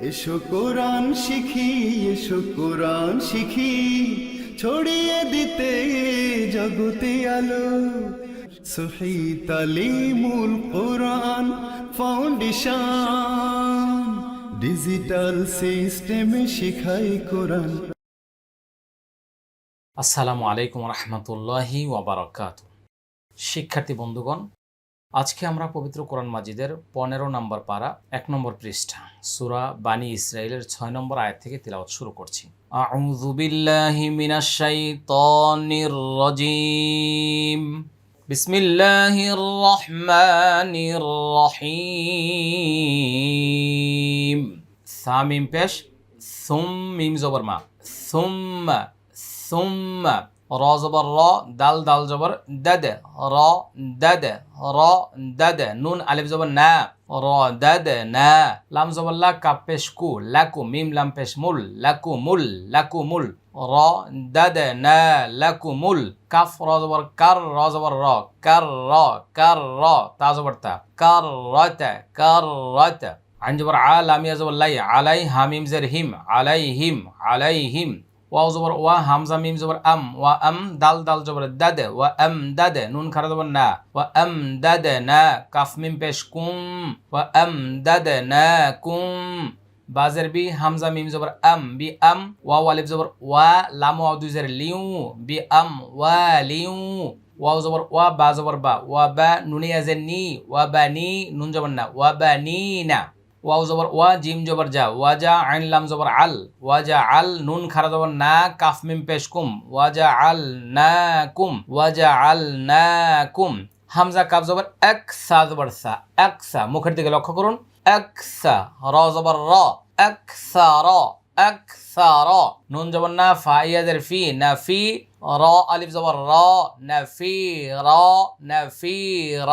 এসো কোরআন শিখি, এসো কোরআন শিখি। ছড়িয়ে দিতে জগতে আলো। সহি তালিমুল কোরআন ফাউন্ডেশন। ডিজিটাল সিস্টেমে শিখাই কোরআন। আসসালামু আলাইকুম রহমতুল্লাহি ওয়াবারাকাত শিক্ষার্থী বন্ধুগণ আজকে আমরা পবিত্র কোরআন মাজিদের পনেরো নম্বর পারা, এক নম্বর পৃষ্ঠা, সুরা বানী ইসরায়েলের ছয় নম্বর আয়াত থেকে তিলাওয়াত শুরু করছি। সামিম পেশ, সুম মিম জবর মা সুম্মা সুম্মা র জবর র দাল দাল জবর দাদে র দাদে র দাদে নুন, আলিফ জবর না। র দাদে না। লাম জবর লা কাপেশ কু। লাকু, মিম, লাম পেশ মুল। লাকু মুল। লাকু, মুল। র দাদে না। লাকু, মুল। কাফ র জবর কার র জবর র কার র কার র তা জবর তা। কার রতে কার রতে আইন জবর আ, লামিয়া জবর লাই। আলাই, হামিম জের হিম। আলাই, হিম। ওয়াও জবর, ওয়া হামজা মিম জবর, আম, ওয়া আম, দাল দাল জবর, দাদে, ওয়া আম, দাদে, নুন খারা জবর, না, ওয়া আম, দাদে, না, কাফ মিম পেশ, কুম, ওয়া আম, দাদে, না, কুম, বাজের বি, হামজা মিম জবর, আম, বি, আম ওয়া ওয়ালিফ জবর, ওয়া, লাম ওয়া দুই জের, লিউ, বি, আম, ওয়া, লিউ, ওয়াও জবর, ওয়া, বা জবর, বা, ওয়া, বা নুনি আজের নি, ওয়া, বা, নি, নুন জবর, না, ওয়া, বা, নি, না। ওয়াও জবর ওয়া, জিম জবর যা, ওয়াজা আইন লাম জবর আল, ওয়াজা আল নুন খারা জবর না, কাফ মিম পেশ কুম, ওয়াজা আল না কুম, ওয়াজা আল না কুম। হামজা কাফ জবর এক সা জবর সা, এক সা, মুখের দিকে লক্ষ্য করুন, এক সা, র জবর র, এক সা র, এক সা র। নুন জবর না, ফা, ইয়াদের ফি, না ফি, র, আলিফ জবর র, না ফি, র, না ফি, র।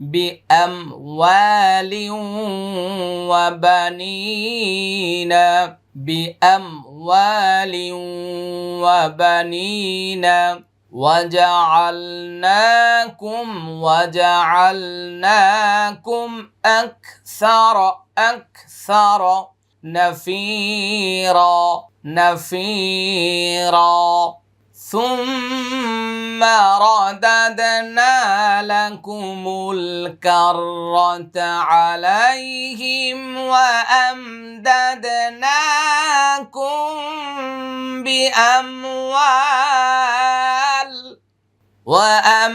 بأموال وبنين. بأموال وبنين. وجعلناكم وجعلناكم أكثر أكثر نفيرا نفيرا. ثم رددنا لكم الكرة عليهم وأمددناكم بأموال وأمددناكم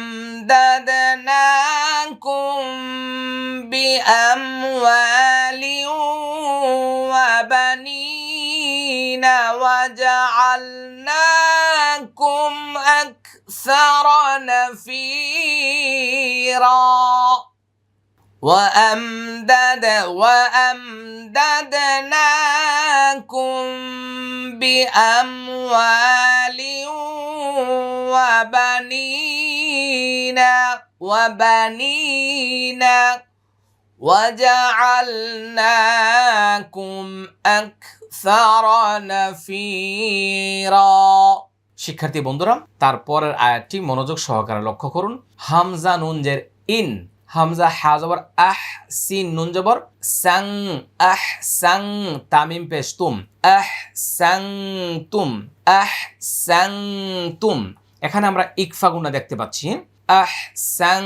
بأموال وبنين وجعلناكم أكثر نفيرا وأمدد وأمددناكم بأموال وبنين وبنين وجعلناكم أكثر نفيرا শিক্ষার্থী বন্ধুরা তারপরের আয়াতটি মনোযোগ সহকারে লক্ষ্য করুন। হামজা নুনজের ইন, হামজা হা জবর আহ সিন নুন জবর সাং আহ সাং তামিম পেশ তুম আহ সাং তুম, আহ সাং তুম। এখানে আমরা ইকফা গুণা দেখতে পাচ্ছি। আহ সাং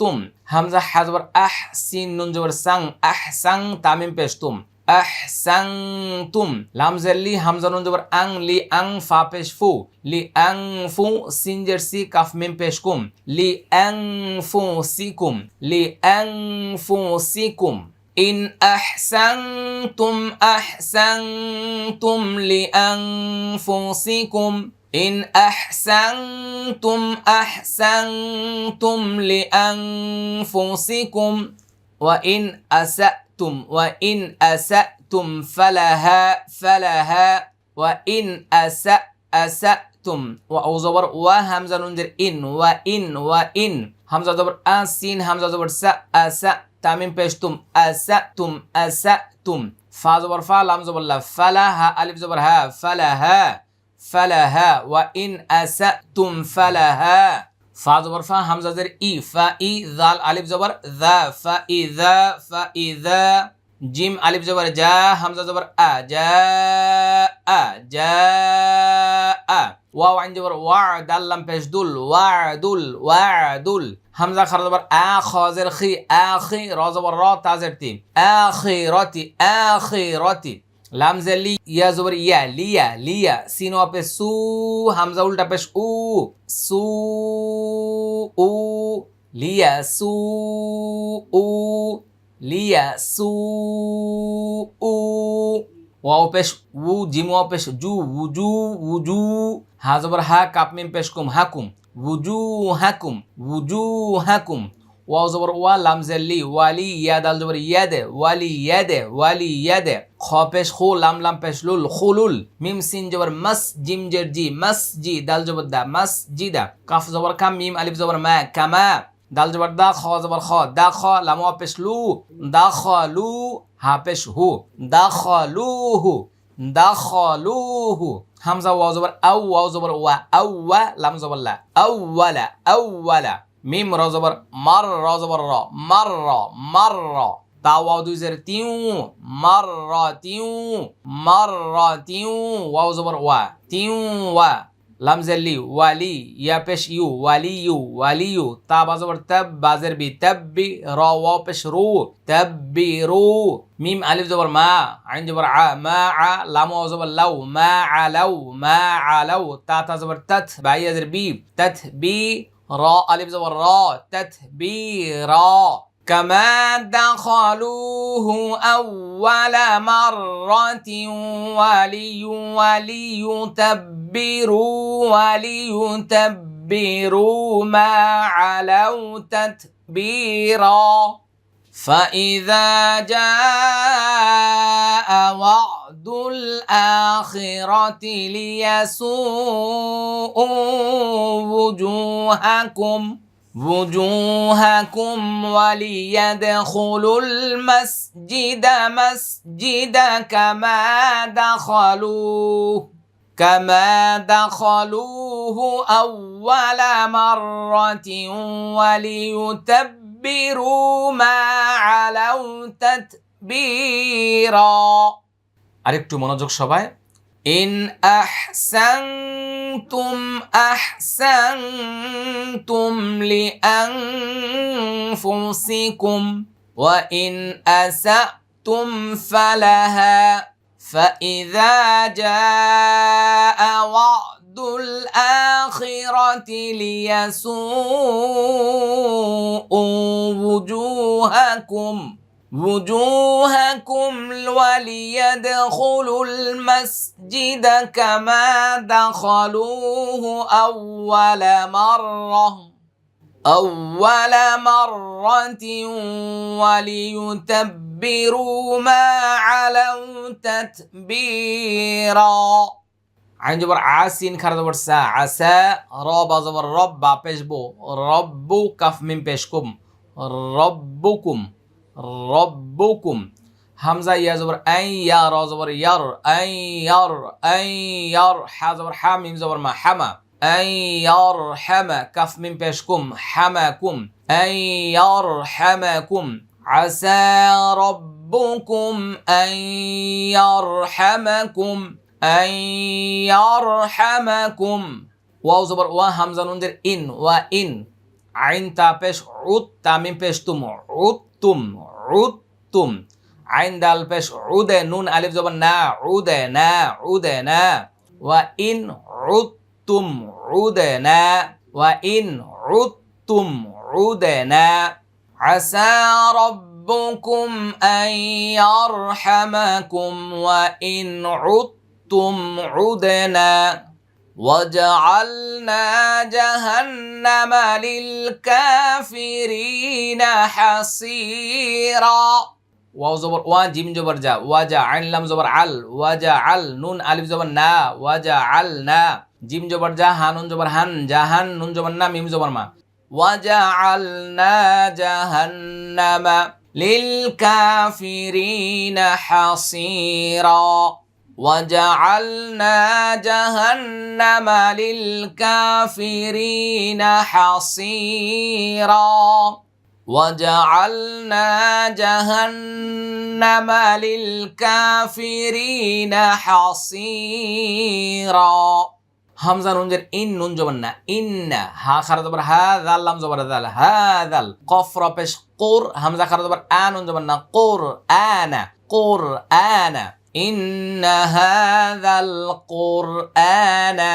তুম, হামজা হা জবর আহ সিন নুন জবর সাং আহ সাং তামিম পেশ তুম আহসানতুম, লাম জেল্লি হামজা নুন জবর আং, লি, আং, ফা পেশ ফু, লি, আং, ফু, সিন জের সি, কাফ, মিম পেশ কুম, লি, আং, ফু, সি কুম, লি, আং, ফু, সি কুম, ইন আহসানতুম আহসানতুম, লি, আং, ফু, সি কুম, ইন আহসানতুম আহসানতুম, লি, আং, ফু, সি কুম, ওয়া ইন আসা أسأتم وإن أسأتم فلها فلها وإن أسأ أسأتم. واو زبر و همزة إن وإن وإن. همزة دبر أن سين. همزة دبر س أس تامين بيشتم أسأتم أسأتم. فا زبر فا لام زبر فلها ألف زبر ها. فلها فلها وإن أسأتم فلها ফা জবর ফা, হামজা জের ই, ফা ই জাল আলিফ জবর দা, ফা ই, দা, ফা ই, দা, জিম, আলিফ জবর জা, হামজা জবর আ, জা আ জা, আ। ওয়াও, আইন জবর ওয়া, দাল, লাম, পেশ, দুল, ওয়া দুল ওয়া, দুল। হামজা খারা জবর আ খাজের খি, আ, খি, র জবর র তাজের তি। আখিরাতি আখিরাতি লাম জে লি, ইয়া জবর ইয়া, লিয়া লিয়া, সিন ওয়াপে সু, হামজা উল্টা পেশ উ, সু, উ, লিয়া, সু, উ, লিয়া, সু, উ ওয়াও উ, জিম ওয়াও জু, উজু উজু, হা জবর হা, কাপ মিম পেশ কুম হাকুম উজু হাকুম উজু হাকুম ওয়াও জবর ওয়া, লাম জেল্লি ওয়ালি ইয়া, দাল জবর ইয়াদে ওয়ালি ইয়াদে ওয়ালি ইয়াদে খ, পেশ, খু, লাম লাম, পেশ, লুল, খুলুল। মিম, সিন, জবর, মাস, জিম, জের, জি, মাস, জি, দাল, জবর, দা, মাস, জি, দা। কাফ, জবর, কাম, মিম, আলিফ, জবর, মা, কামা। দাল, জবর, দা, খ, জবর, খ, দা, খ, লাম পেশ, লু। দা, খ, লু, হা, পেশ, হু। দা, খ, লু, হু। দা, খ, লু, হু। হামজা ওয়াও জবর, আউ ওয়াও জবর, ওয়া আউ ওয়া লাম, জবর, লা আউ ওয়ালা আউ ওয়ালা ميم رازبر مر رازبر را مر را مر را. تا واو دوی زر تیو مر را مر را واو زبر وا تيو وا. لمز اللي والي يا پش يو والي يو والي يو تا بازبر تب بازر بي تب بي را واو پش رو. تب بي رو. ميم ألف زبر ما عين زبر ع ما ع. لام واو زبر لو ما ع لو ما ع لو. تا تا زبر تت بعي زر بي تت بي راء ألف زبر راء تتبيرا كما دخلوه أول مرة ولي وليتبروا وليتبروا ما علوا تتبيرا. فإذا جاء وعد الآخرة ليسوءوا وجوهكم وجوهكم وليدخلوا المسجد مسجد كما دخلوه كما دخلوه أول مرة وليتبروا ما علوا تتبيرا. আরেকটু মনোযোগ সবাই ইন আহসানতুম আহসানতুম লিআনফুসিকুম ওয়া ইন আসাতুম ফালাহা فإذا جاء وعد الآخرة ليسوءوا وجوهكم وجوهكم وليدخلوا المسجد كما دخلوه أول مرة. أول مرة وليتبروا ما علوا تتبيرا. عن جبر عاسين خرد بر سا عسى رب زبر رب بيش رب كف من بيشكم. ربكم. ربكم. همزه يا زبر أي يا را زبر ير أي ير أي ير ح زبر ح میم زبر ما حما. این یرحم كف من پیش حماكم. أي این عسى ربكم ان يرحمكم ان يرحمكم واو زبر وا همزه نون إن این و این تا پیش عود تا من پیش تم عود. عدتم عدتم عين دال পেশ عود نون ألف زبر نا عود نا عود نا. وإن عدتم عودنا وإن عدتم عودنا عسى ربكم أن يرحمكم وإن عدتم عدنا وجعلنا جهنم للكافرين حصيرا ওয়াও জবর ওয়া জিম জবর যা ওয়াজা আইন লাম জবর আল ওয়াজা আল নুন আলিফ জবর না ওয়াজা আল না জিম জবর যা হা নুন জবর হান জাহান নুন জবর না মিম জবর মা وجعلنا جهنم للكافرين حصيرا وجعلنا جهنم للكافرين حصيرا وجعلنا جهنم للكافرين حصيرا হামজা নুনজের ইন নুন জবর না ইন্না হা খারা জবর হা দাল লাম জবর দাল হা দাল কফ র পেশ কোর হামজা খারা জবর আ নুন জবর না কোর আনা কোর আনা ইন্না হাযাল কুরআনা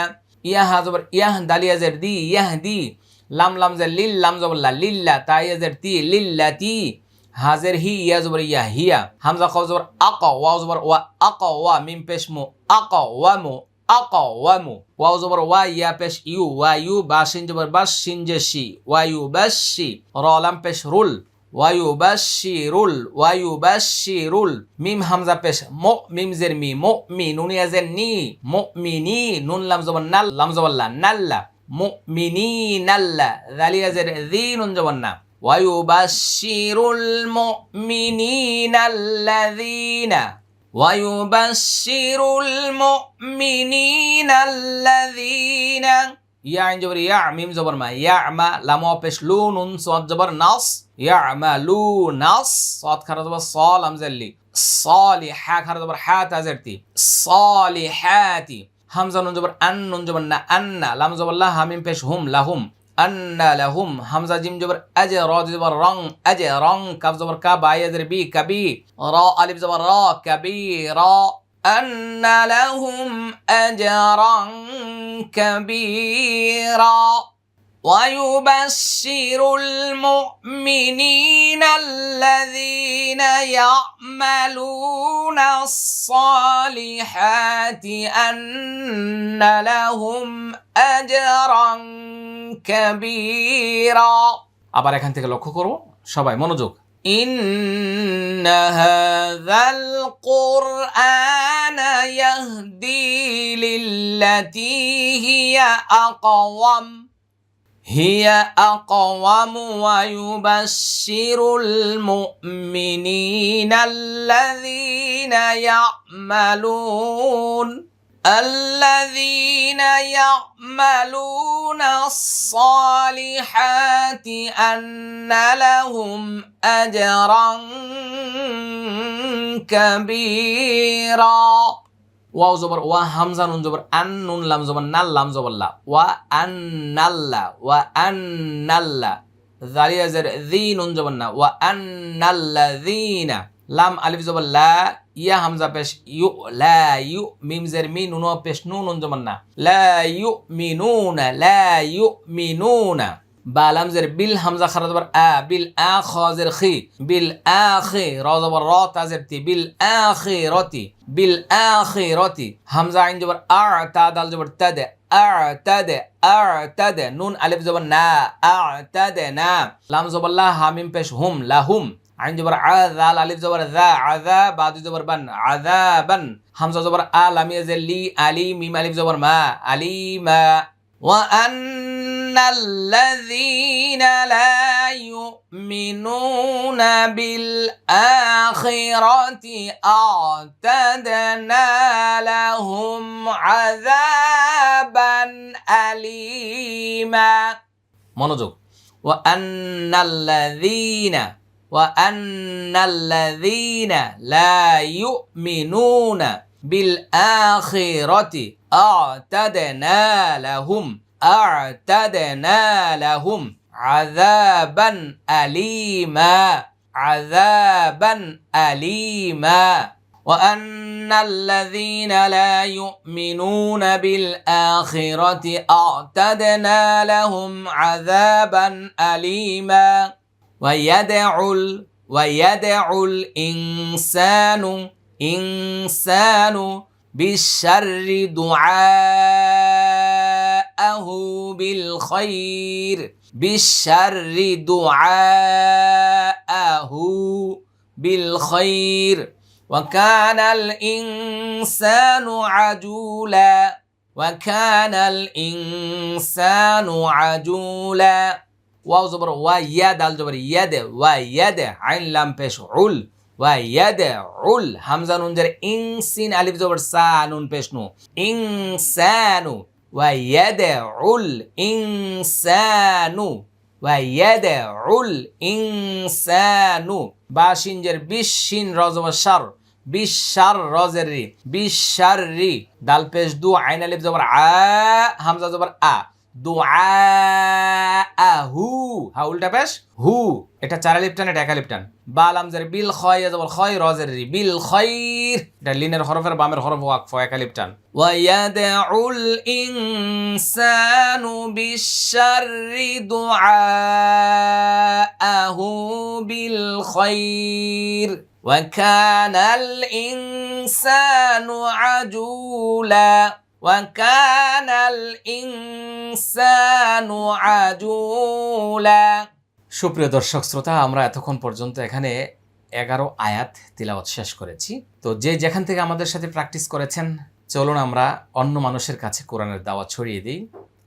ইয়া হাজবর ইয়াহ দালিয়া জের দি ইয়াহ দি লাম লাম জের লিল লাম জবর লা লিল্লা তাইয়া জের তি, লিল্লাতি, হাজের হি ইয়া জবর ইয়া হিয়া, হামজা কফ জবর আক ওয়া জবর ওয়া আক, ওয়া মিম পেশ মু আক, ওয়া মু aqawamu ওয়াও জবর ওয়া ইয়া পেশ ইউ, ওয়া ইউ বা শিন জবর বাস শি ওয়া ইউ বাশি র লাম পেশ রুল ওয়া ইউ বাশি রুল ওয়া ইউ বাশি রুল মিম হামজা পেশ মো মিম জের মি মো মি নুন ইয়াজের নি মো মি নি নুন লাম জবর নাল লাম জবর লা নাল্লা মো মি নি নাল্লা জালিয়া জের দি নুন জবর না ويبشر المؤمنين الذين ويبشر المؤمنين الذين ইয়া আইন জবর, ইয়া মিম জবর মা, ইয়া আমা লাম অপেশ লু নুন সদ জবর নাস, ইয়া আমা লু নাস সদ খারা জবর সল আমজাল্লি সলি হ্যা খারা জবর হ্যা তাজারতি সলি হ্যাতি হামজা নুন জবর আন নুন জবর না, আন্না, লাম জবর লা হামিম পেশ হুম, লাহুম, আন্না লাহুম, হামজা জিম জবর আজ র জবর রং, আজ রং কাব জবর কাব আই আজের বি কাবি র আলিফ জবর র কাবি র أن لهم أجرا كبيرا ويبشر المؤمنين الذين يعملون الصالحات أن لهم أجرا كبيرا আবার এখান থেকে লক্ষ্য করো সবাই মনোযোগ إن هذا القرآن يهدي للتي هي أقوم هي أقوم ويبشر المؤمنين الذين يعملون. الذين يعملون الصالحات أن لهم أجرا كبيرا ওয়াও জবর ওয়া হামজা নুন জবর আন নুন লাম জবর নাল লাম জবর লা ওয়া আন নাল্লা ওয়া আন নাল্লা জালিয়া জের দি নুন জবর না ওয়া আন নাল্লা দিনা লাম আলিফ জবর লা ইয়া হামজা পেশ ইউ লা ইউ মিম জের মি নুন পেশ নুন নুন জবর না লা ইউ মিনুনা লা ইউ মিনুনা বা লাম জের বিল হামজা খারা জবর আ বিল আ খাজের খি বিল আখি র জবর র তাজের তি বিল আখিরতি বিল আখিরতি হামজা আইন জবর আ তা দাল জবর তাদে আ'তাদে আ'তাদে নুন আলিফ জবর না আ'তাদে না লাম জবর লা হামিম পেশ হুম লাহুম আইন জবর আ দাল আলিফ জবর দা আযা বাদু জবর বান আযাবান হামজা জবর আ লাম ইয়াজের লি আলি মিম আলিফ জবর মা আলিমা وأن الذين لا يؤمنون بالآخرة أعتدنا لهم عذابا أليما মনোযোগ وأن الذين وأن الذين لا يؤمنون بالآخرة أعتدنا لهم أعتدنا لهم عذابا أليما عذابا أليما. وأن الذين لا يؤمنون بالآخرة أعتدنا لهم عذابا أليما. ويدعو ال ويدعو الإنسان إنسان بالشر دعاءه بالخير بالشر دعاءه بالخير. وكان الإنسان عجولا وكان الإنسان عجولا. ওয়াও জবর ওয়া ইয়া দাল জবর ইয়া দে ওয়া ইয়া দে আইন লাম পেশ, উল ওয়া ইয়া দে উল, হামজা নুন জের ইং সিন আলিফ জবর, সা, নুন পেশ নু ইং সানু ওয়া ইয়া দে উল ইং সানু ওয়া ইয়া দে উল ইং সানু বা শিন জের, বিশ শিন, র জবর, সার বিশার রজের রি বিশার রি, দাল পেশ দু, আইন আলিফ জবর, আ, হামজা জবর, আ দুআহু হা উল্টা পেশ হু এটা চার আলিফ টান এটা এক আলিফ টান বা লামজার বিল খয় জবর খয় রজের রি বিল খয়র এটা লিনের হরফের বামের হরফ ওয়াকফ এক আলিফ টান ওয়ায়াদউল ইনসানু বিশাররি দুআহু বিল খয়র وكان الإنسان عجولا وكان الإنسان عجولا সুপ্রিয় দর্শক শ্রোতা আমরা এতক্ষণ পর্যন্ত এখানে এগারো আয়াত তিলাওয়াত শেষ করেছি তো যে যেখান থেকে আমাদের সাথে প্র্যাকটিস করেছেন চলুন আমরা অন্য মানুষের কাছে কোরআনের দাওয়াত ছড়িয়ে দিই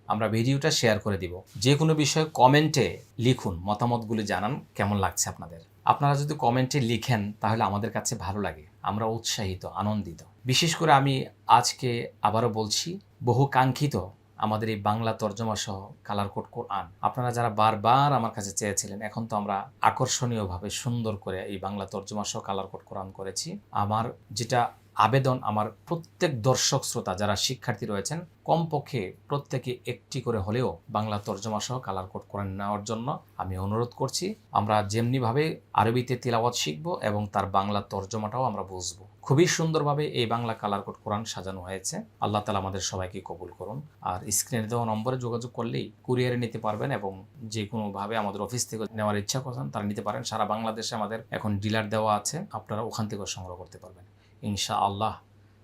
আমরা ভিডিওটা শেয়ার করে দিব যে কোনো বিষয়ে কমেন্টে লিখুন মতামতগুলি জানান কেমন লাগছে আপনাদের আপনারা যদি কমেন্টে লিখেন তাহলে আমাদের কাছে ভালো লাগে আমরা উৎসাহিত আনন্দিত বিশেষ করে আমি আজকে আবারও বলছি, বহু কাঙ্ক্ষিত আমাদের এই বাংলা তর্জমা সহ কালার কোড কোরআন আপনারা যারা বারবার আমার কাছে চেয়েছিলেন, এখন তো আমরা আকর্ষণীয়ভাবে সুন্দর করে এই বাংলা তর্জমা সহ কালার কোড কোরআন করেছি। আমার যেটা আবেদন আমার প্রত্যেক দর্শক শ্রোতা যারা শিক্ষার্থী রয়েছেন, কমপক্ষে প্রত্যেকে একটি করে হলেও বাংলা তর্জমা সহ কালার কোড কোরআন নেওয়ার জন্য আমি অনুরোধ করছি। আমরা যেমনিভাবে আরবিতে তিলাওয়াত শিখব এবং তার বাংলা তর্জমাটাও আমরা বুঝব। খুবই সুন্দরভাবে এই বাংলা কালার কোড কোরআন সাজানো হয়েছে। আল্লাহ তালা আমাদের সবাইকে কবুল করুন। আর স্ক্রিনে দেওয়া নম্বরে যোগাযোগ করলেই কুরিয়ারে নিতে পারবেন এবং যে কোনোভাবে আমাদের অফিস থেকে নেওয়ার ইচ্ছা করেন তারা নিতে পারেন। সারা বাংলাদেশে আমাদের এখন ডিলার দেওয়া আছে। আপনারা ওখান থেকেও সংগ্রহ করতে পারবেন। ইনশা আল্লাহ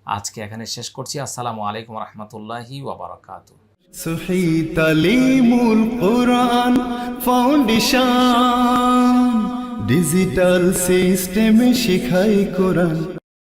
আজকে এখানে শেষ করছি। আসসালামু আলাইকুম রহমতুল্লাহি ফাউন্ডেশন ডিজিটাল সিস্টেমে শিখাই কোরআন।